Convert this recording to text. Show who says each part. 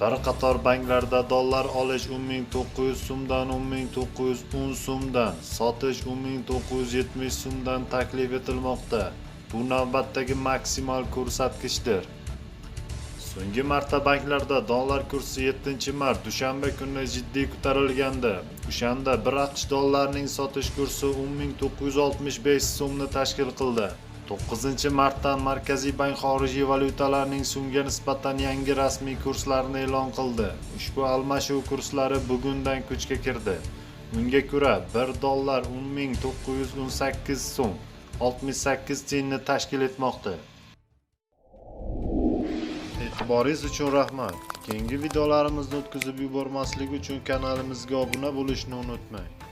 Speaker 1: Bir qator banklarda dollar olish 10900 so'mdan 10910 so'mdan, sotish 10970 so'mdan taklif etilmoqda. Bu navbatdagi maksimal ko'rsatkichdir. So'nggi marta banklarda dollar kursi 7-mart dushanba kuni jiddiy ko'tarilgandi. O'shanda 1 AQSh dollarining sotish kursi 10965 so'mni tashkil qildi. 9-martdan Markaziy bank xorijiy valyutalarning so'mga nisbatan yangi rasmiy kurslarini e'lon qildi. Ushbu almashuv kurslari bugundan kuchga kirdi. Unga ko'ra 1 dollar 10918 so'm 68 tiyinni tashkil etmoqda. E'tiboringiz uchun rahmat. Keyingi videolarimizni o'tkazib yubormaslik uchun kanalimizga obuna bo'lishni unutmang.